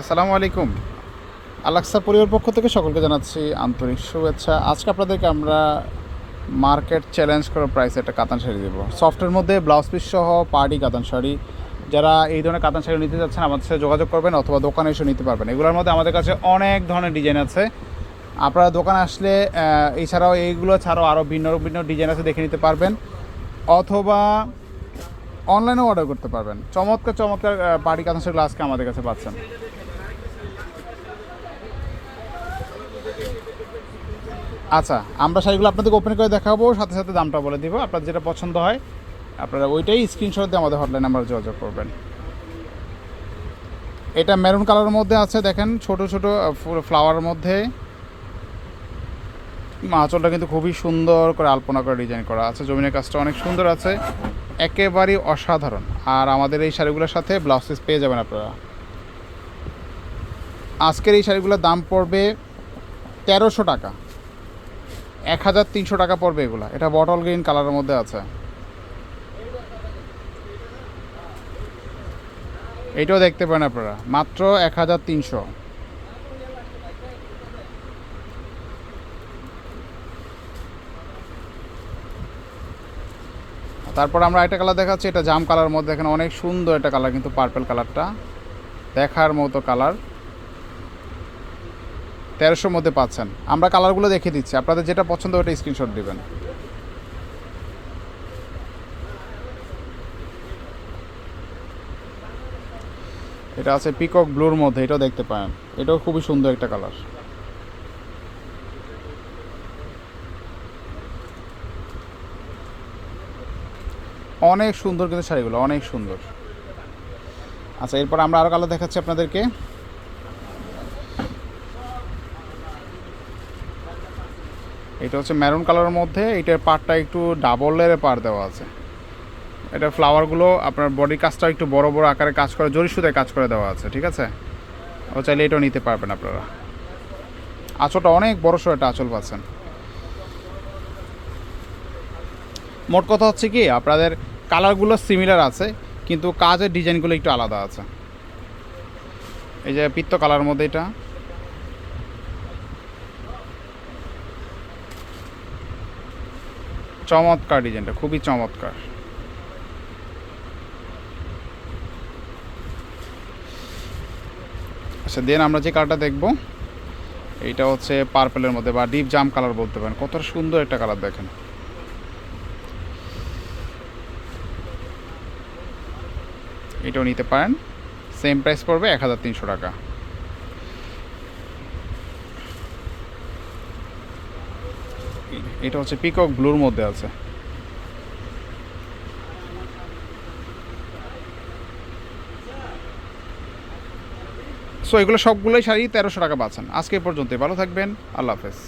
আসসালামু আলাইকুম। আলাক্সা পরিবার পক্ষ থেকে সকলকে জানাচ্ছি আন্তরিক শুভেচ্ছা। আজকে আপনাদেরকে আমরা মার্কেট চ্যালেঞ্জ করার প্রাইসে একটা কাতান শাড়ি দেবো। সফটের মধ্যে ব্লাউজ পিস সহ পার্টি কাতান শাড়ি। যারা এই ধরনের কাতান শাড়ি নিতে যাচ্ছেন, আমাদের সাথে যোগাযোগ করবেন অথবা দোকানে এসে নিতে পারবেন। এগুলোর মধ্যে আমাদের কাছে অনেক ধরনের ডিজাইন আছে। আপনারা দোকানে আসলে এছাড়াও এইগুলো ছাড়াও আরও ভিন্ন ভিন্ন ডিজাইন আছে দেখে নিতে পারবেন। অথবা অনলাইনেও অর্ডার করতে পারবেন। চমৎকার চমৎকার পার্টি কাতান শাড়িগুলো আজকে আমাদের কাছে পাচ্ছেন। আচ্ছা আমরা শাড়িগুলো আপনাদেরকে ওপেন করে দেখাবো, সাথে সাথে দামটা বলে দিব। আপনার যেটা পছন্দ হয়, আপনারা ওইটাই স্ক্রিনশট দিয়ে আমাদের হটলাইন নাম্বার যোগাযোগ করবেন। এটা মেরুন কালারের মধ্যে আছে, দেখেন, ছোট ছোট ফ্লাওয়ারের মধ্যে। আঁচলটা কিন্তু খুবই সুন্দর করে আলপনা করে ডিজাইন করা আছে। জমিনের কাজটা অনেক সুন্দর আছে একেবারেই অসাধারণ। আর আমাদের এই শাড়িগুলোর সাথে ব্লাউজ পিস পেয়ে যাবেন আপনারা। আজকের এই শাড়িগুলোর দাম পড়বে তেরোশো টাকা। এক হাজার তিনশো টাকা পড়বে এগুলো। এটা বটল গ্রিন কালারের মধ্যে আছে। এটাও দেখতে পারেন আপনারা। মাত্র এক হাজার তিনশো। তারপর আমরা একটা কালার দেখাচ্ছি, এটা জাম কালার মধ্যে। এখানে অনেক সুন্দর একটা কালার, কিন্তু পার্পল কালারটা। দেখার মতো কালার। তেরোশোর মধ্যে পাচ্ছেন। আমরা কালারগুলো দেখে দিচ্ছি। আপনাদের যেটা পছন্দ ওটা স্ক্রিনশট দিবেন। এটা আছে পিকক ব্লুর মধ্যে, এটাও দেখতে পারেন। এটাও খুবই সুন্দর একটা কালার অনেক সুন্দর কিন্তু শাড়িগুলো, অনেক সুন্দর। আচ্ছা এরপর আমরা আরও কালার দেখাচ্ছি আপনাদেরকে। এটা হচ্ছে ম্যারুন কালারের মধ্যে, এটার পার্টটা একটু ডাবল লেয়ারের পার দেওয়া আছে। এটা ফ্লাওয়ারগুলো আপনার বডি কাজটা একটু বড় বড় আকারে কাজ করে, জরি কাজ করে দেওয়া আছে, ঠিক আছে? ও চাইলে এটাও নিতে পারবেন আপনারা। আঁচলটা অনেক বড় সড়ো একটা আঁচল পাচ্ছেন। মোট কথা হচ্ছে কি, আপনাদের কালারগুলো সিমিলার আছে, কিন্তু কাজের ডিজাইনগুলো একটু আলাদা আছে। এই যে পিত্ত কালার মধ্যে এটা। চমৎকার ডিজাইনটা, খুবই চমৎকার। আচ্ছা দেন আমরা যে কালারটা দেখব, এইটা হচ্ছে পার্পেলের মধ্যে, বা ডিপ জাম কালার বলতে পারেন। কত সুন্দর একটা কালার দেখেন। এটাও নিতে পারেন। সেম প্রাইস পড়বে এক হাজার তিনশো টাকা। এটা হচ্ছে পিকক ব্লুর মধ্যে আছে। সো এগুলো সবগুলোই শাড়ি তেরোশো টাকা বাঁচান আজকে পর্যন্ত ভালো থাকবেন। আল্লাহ হাফেজ।